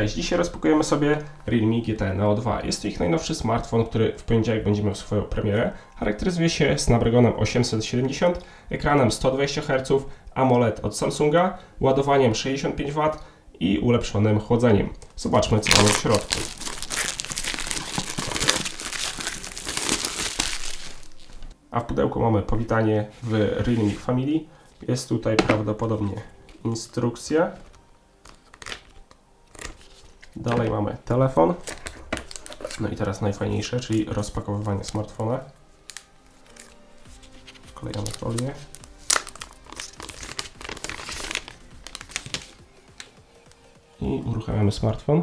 Cześć, dzisiaj rozpakujemy sobie Realme GT Neo 2. Jest to ich najnowszy smartfon, który w poniedziałek będzie miał swoją premierę. Charakteryzuje się Snapdragonem 870, ekranem 120 Hz, AMOLED od Samsunga, ładowaniem 65W i ulepszonym chłodzeniem. Zobaczmy co mamy w środku. A w pudełku mamy powitanie w Realme Family. Jest tutaj prawdopodobnie instrukcja. Dalej mamy telefon. No i teraz najfajniejsze, czyli rozpakowywanie smartfona. Wklejamy folię. I uruchamiamy smartfon.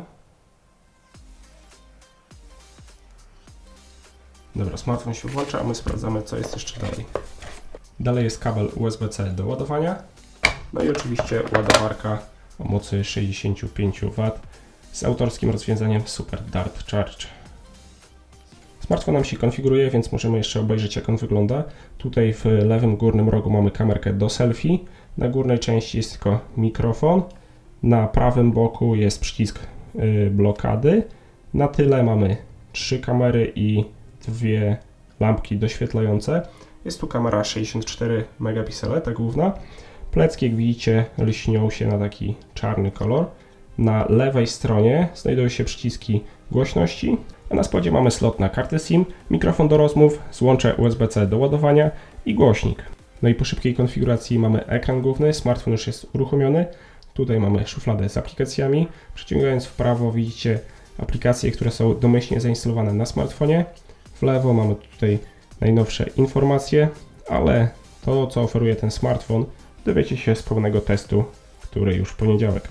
Dobra, smartfon się włącza, a my sprawdzamy, co jest jeszcze dalej. Dalej jest kabel USB-C do ładowania. No i oczywiście ładowarka o mocy 65 W z autorskim rozwiązaniem Super Dart Charge. Smartfon nam się konfiguruje, więc możemy jeszcze obejrzeć jak on wygląda. Tutaj w lewym górnym rogu mamy kamerkę do selfie. Na górnej części jest tylko mikrofon. Na prawym boku jest przycisk y, blokady. Na tyle mamy trzy kamery i dwie lampki doświetlające. Jest tu kamera 64 megapiksele, ta główna. Plecki, jak widzicie, lśnią się na taki czarny kolor. Na lewej stronie znajdują się przyciski głośności, a na spodzie mamy slot na kartę SIM, mikrofon do rozmów, złącze USB-C do ładowania i głośnik. No i po szybkiej konfiguracji mamy ekran główny, smartfon już jest uruchomiony. Tutaj mamy szufladę z aplikacjami. Przeciągając w prawo widzicie aplikacje, które są domyślnie zainstalowane na smartfonie. W lewo mamy tutaj najnowsze informacje, ale to co oferuje ten smartfon dowiecie się z pełnego testu, który już w poniedziałek.